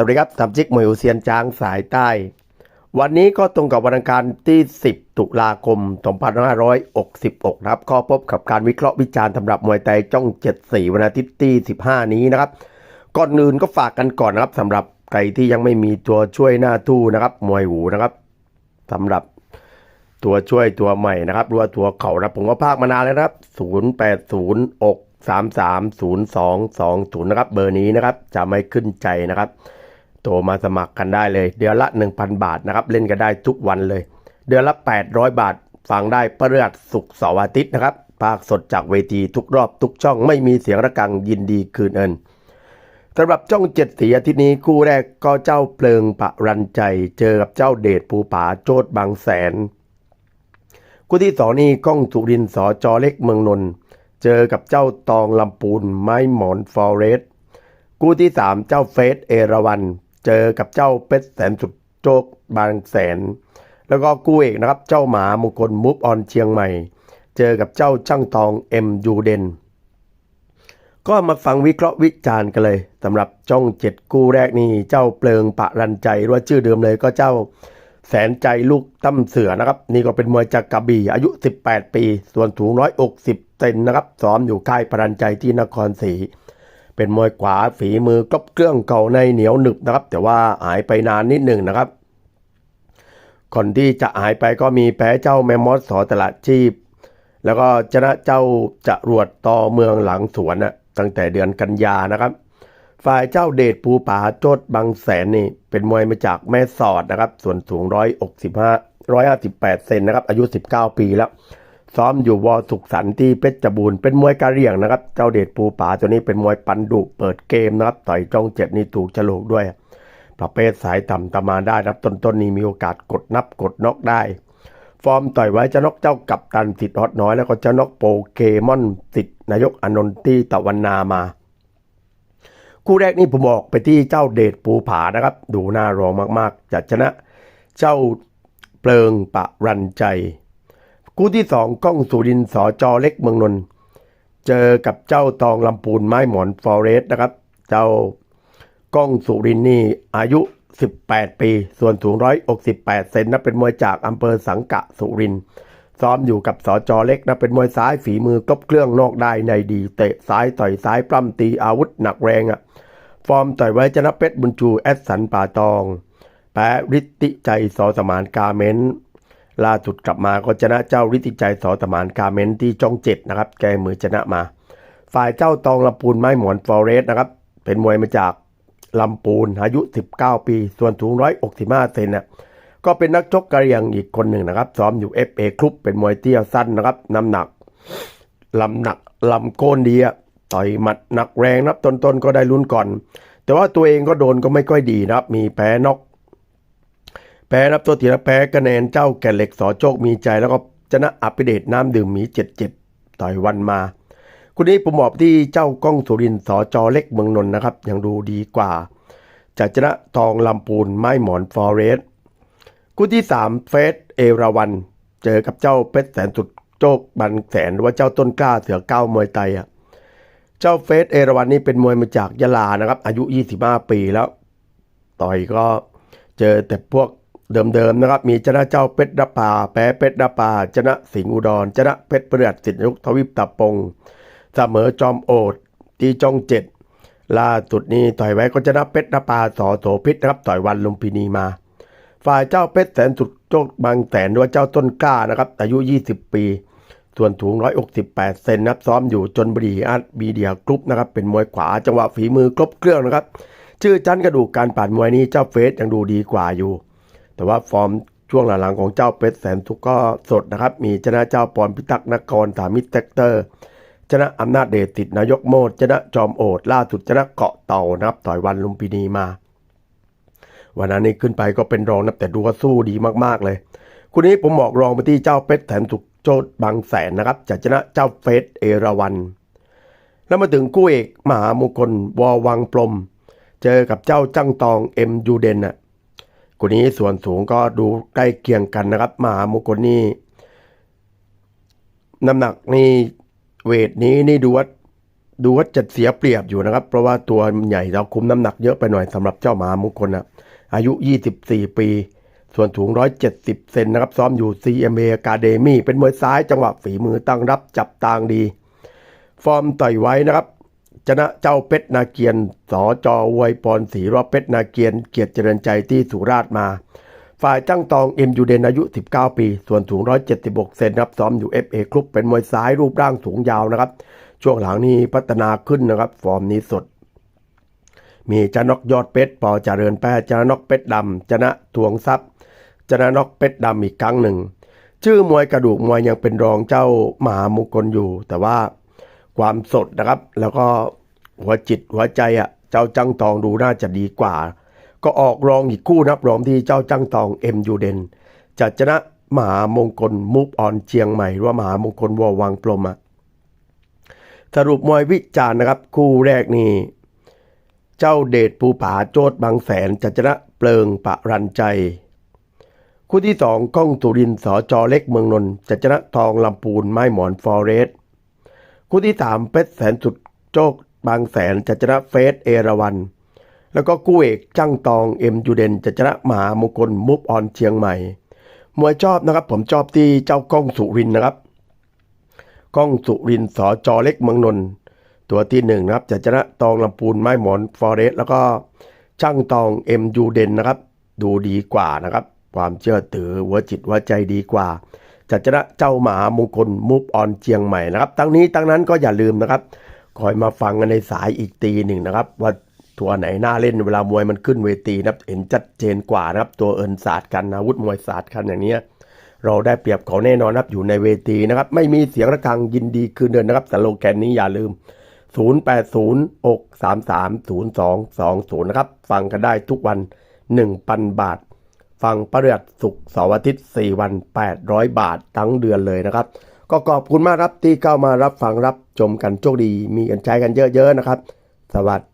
สวัสดีครับสามจิกมวยอุเซียนจางสายใต้ วันนี้ก็ตรงกับวันอังคารที่ 10 ตุลาคม 2566 นะครับ ก็พบกับการวิเคราะห์วิจารณ์สำหรับมวยไทยจ้อง 74 วันอาทิตย์ที่ 15 นี้นะครับ ก่อนอื่นก็ฝากกันก่อนนะครับสำหรับใครที่ยังไม่มีตัวช่วยหน้าตู้นะครับ มวยหูนะครับสำหรับตัวช่วยตัวใหม่นะครับรือว่าตัวเข่านะครับผมก็พากมานานแล้วนะครับ 080อก330220 นะครับ เบอร์นี้นะครับจะไม่ขึ้นใจนะครับ โทรมาสมัครกันได้เลย เดือนละ 1,000 บาทนะครับ เล่นกันได้ทุกวันเลย เดือนละ 800 บาท ฟังได้ประเรืดสุกเสาร์อาทิตย์นะครับ ภาคสดจากเวทีทุกรอบทุกช่องไม่มีเสียงระฆังยินดีคืนเอินสำหรับช่องเจ็ดสีอาทิตย์นี้คู่แรกก็เจ้าเพลิงปะรันใจ เจอกับเจ้าเดชภูผาโจดบางแสน คู่ที่สองนี่ก้องสุรินทร์สอจอเล็กเมืองนนท์เจอกับเจ้าตองลำปูนไม้หมอนฟอเรสต์คู่ที่สามเจ้าเฟสเอราวัน เจอกับเจ้าเป็ดแสนสุดโจกบางแสน แล้วก็คู่เอกนะครับ เจ้าหมามงคลมุฟออนเชียงใหม่ เจอกับเจ้าช่างตองเอ็มยูเดนก็มาฟังวิเคราะห์วิจารณ์กันเลยสำหรับจ้องเจ็ดคู่แรกนี่เจ้าเปลิงปะรันใจหรือว่าชื่อเดิมเลยก็เจ้าแสนใจลูกตั้มเสือนะครับ นี่ก็เป็นมวยจากกระบี่อายุ 18 ปี ส่วนสูง 160 เซนนะครับซ้อมอยู่ค่ายปรันใจที่นครศรี เป็นมวยขวาฝีมือกบเครื่องเก่าในเหนียวหนึบนะครับ แต่ว่าหายไปนานนิดหนึ่งนะครับ คนที่จะหายไปก็มีแพ้เจ้าแมมมอสสอตลาดชีพ แล้วก็ชนะเจ้าจะรวดต่อเมืองหลังสวนนะตั้งแต่เดือนกันยานะครับ ฝ่ายเจ้าเดชภูผาโจดบางแสนนี่ เป็นมวยมาจากแม่สอดนะครับ ส่วนสูง165 158เซนนะครับ อายุ 19 ปีแล้ว ซ้อมอยู่วอสุขสันต์ที่เพชรบูรณ์เป็นมวยกะเหรี่ยงนะครับ เจ้าเดชภูผาตัวนี้เป็นมวยปันดุเปิดเกมนะครับ ต่อยจ้องเจ็ดนี่ถูกฉลกด้วย ประเภทสายต่ำตามมาได้นะครับต้นๆนี้มีโอกาสกดนับกดน็อกได้ ฟอร์มต่อยไว้จะน็อกเจ้ากับตันสิทธิ์ฮอตน้อย แล้วก็จะน็อกโปเกมอนสิทธิ์นายกอนนท์ที่ตะวันนามา คู่แรกนี่ผมบอกไปที่เจ้าเดชปูผานะครับ ดูน่ารองมากๆจะชนะ เจ้าเปลิงปะรันใจ คู่ที่สองก้องสุรินทร์สอจอเล็กเมืองนนท์เจอกับเจ้าตองลำปูนไม้หมอนฟอเรสต์นะครับ เจ้าก้องสุรินนี่อายุ 18 ปี ส่วนสูง 168 เซนนะเป็นมวยจากอำเภอสังกะสุรินทร์ซ้อมอยู่กับสอจอเล็กนะเป็นมวยซ้ายฝีมือกบเครื่องนอกได้ในดีเตะซ้ายต่อยซ้ายปล้ำตีอาวุธหนักแรงอะ่ะฟอร์มต่อยไว้ชนะเพชรบุญชูแอดสันป่าตอง แพ้ฤทธิใจสอสมานกาเมน ล่าสุดกลับมาก็ชนะเจ้าฤทธิใจสอสมานกาเมนต์ที่จ้องเจ็ดนะครับ แกมือชนะมา ฝ่ายเจ้าตองลำปูนไม้หมอนฟอเรสนะครับ เป็นมวยมาจากลำปูนอายุ 19 ปี ส่วนสูง 165 เซนน่ะก็เป็นนักชกกระเรียงอีกคนหนึ่งนะครับ ซ้อมอยู่ FA คลุปเป็นมวยเตี้ยสั้นนะครับ น้ำหนักลำหนักลำโกนดีอะต่อยหมัดหนักแรงนับต้นๆก็ได้ลุ้นก่อน แต่ว่าตัวเองก็โดนก็ไม่ค่อยดีนะครับ มีแพ้นอก แพ้นับตัวทีละแพ้คะแนนเจ้าแก่เหล็กสอโชคมีใจแล้วก็ชนะอัปเดตน้ำดื่มหมี77ต่อยวันมาคุณนี้ผมบอกที่เจ้าก้องสุรินทร์สอจอเล็กเมืองนนท์นะครับ ยังดูดีกว่าจะชนะทองลำปูนไม้หมอนฟอเรสต์คู่ที่สามเฟสเอราวัน เจอกับเจ้าเพชรแสนสุดโจกบันแสนหรือว่าเจ้าต้นกล้าเสือเก้ามวยไทยอะเจ้าเฟสเอราวันนี่เป็นมวยมาจากยะลานะครับ อายุ 25 ปีแล้ว ต่อยก็เจอแต่พวก เดิมๆนะครับ มีชนะเจ้าเพชรดาปาแพ้เพชรดาปาชนะสิงห์อุดรชนะเพชรเปลือดสิทธิยุทธวิปตาปงเสมอจอมโอดที่จองเจ็ดล่าสุดนี้ต่อยไว้ก็ชนะเพชรนปาสอโสพิษนะครับต่อยวันลุมพินีมา ฝ่ายเจ้าเพชรแสนสุดโจกบางแสนหรือว่าเจ้าต้นกล้านะครับอายุ 20 ปี ส่วนสูง168 เซนนับซ้อมอยู่จนบุรีอาร์ตบีเดียกรุ๊ปนะครับเป็นมวยขวาจังหวะฝีมือครบเครื่องนะครับ ชื่อชั้นกระดูกการผ่านมวยนี้เจ้าเฟสยังดูดีกว่าอยู่ แต่ว่าฟอร์มช่วงหลังๆของเจ้าเพชรแสนสุกก็สดนะครับ มีชนะเจ้าปอนพิทักษ์นครสามิตรเซกเตอร์ ชนะอำนาจเดชติดนายกโมดชนะจอมโอดล่าสุดชนะเกาะเต่านะครับต่อยวันลุมพินีมา วันนั้นนี่ขึ้นไปก็เป็นรองนะแต่ดูว่าสู้ดีมากๆเลยคุณนี้ผมบอกรองไปที่เจ้าเพชรแถมสุกโจดบางแสนนะครับจะชนะเจ้าเฟสเอราวันแล้วมาถึงคู่เอกมหามงคลวอวังปลม เจอกับเจ้าจังตองเอ็มยูเดนน่ะ คนนี้ส่วนสูงก็ดูใกล้เคียงกันนะครับ มหามงคลนี่น้ำหนักนี่เวทนี้นี่ดูว่าดูว่าจะเสียเปรียบอยู่นะครับ เพราะว่าตัวใหญ่เราคุมน้ำหนักเยอะไปหน่อยสำหรับเจ้ามหามงคลนะอายุ 24 ปี ส่วนสูง 170 เซนนะครับ ซ้อมอยู่ CMA Academy เป็นมวยซ้ายจังหวะฝีมือตั้งรับจับตางดี ฟอร์มต่อยไว้นะครับ ชนะเจ้าเป็ดนาเกียนสอจอวยปอนสีรอบเป็ดนาเกียน เกียรติเจริญใจที่สุราษฎร์มา ฝ่ายจ้างตองเอ็มยูเดนอายุ 19 ปี ส่วนสูง 176 เซนครับซ้อมอยู่ FA คลุปเป็นมวยซ้ายรูปร่างสูงยาวนะครับ ช่วงหลังนี้พัฒนาขึ้นนะครับ ฟอร์มนี้สด มีจนกยอดเป็ดปอเจริญแป้จนกเป็ดดำจนะทวงทรัพย์จนะนกเป็ดดำอีกครั้งหนึ่ง ชื่อมวยกระดูกมวยยังเป็นรองเจ้ามหามงคลอยู่ แต่ว่าความสดนะครับ แล้วก็ หัวจิตหัวใจอะ เจ้าจังตองดูน่าจะดีกว่า ก็ออกรองอีกคู่นับรองที่เจ้าจังตองเอ็มยูเดนจะชนะมหามงคลมูฟออนเชียงใหม่หรือว่ามหามงคลวอวังปลมอะสรุปมวยวิจารณ์นะครับ คู่แรกนี่ เจ้าเดชภูผาโจดบางแสนจะชนะเปลิงปะรันใจ คู่ที่สองก้องสุรินสอจอเล็กเมืองนนท์จะชนะทองลำปูนไม้หมอนฟอเรสต์คู่ที่สามเพชรแสนสุดโจก บางแสนจะชนะเฟสเอราวัน แล้วก็คู่เอกจ้างตองเอ็มยูเดนจะชนะมามงคลมุฟออนเชียงใหม่ มวยชอบนะครับ ผมชอบที่เจ้าก้องสุรินนะครับ ก้องสุรินสอจอเล็กเมืองนนท์ตัวที่หนึ่งนะครับจะชนะตองลำปูนไม้หมอนฟอเรสแล้วก็ช่างตองเอ็มยูเดนนะครับ ดูดีกว่านะครับ ความเชื่อถือหัวจิตหัวใจดีกว่าจะชนะเจ้าหมามงคลมุฟออนเชียงใหม่นะครับ ทั้งนี้ทั้งนั้นก็อย่าลืมนะครับ คอยมาฟังกันในสายอีกตีหนึ่งนะครับ ว่าตัวไหนน่าเล่นเวลามวยมันขึ้นเวทีนะครับเห็นชัดเจนกว่านะครับ ตัวเอินศาสตร์กันอาวุธมวยศาสตร์กันอย่างเนี้ยเราได้เปรียบเขาแน่นอนครับอยู่ในเวทีนะครับ ไม่มีเสียงระฆังยินดีคืนเดินนะครับสโลแกนนี้อย่าลืม 0806330220 นะครับ ฟังกันได้ทุกวัน 1,000 บาท ฟังประเดือดสุกร์เสาร์อาทิตย์ 4 วัน 800 บาททั้งเดือนเลยนะครับ ก็ขอบคุณมากครับที่เข้ามารับฟังรับชมกันโชคดี มีกันใช้กันเยอะๆนะครับ สวัสดี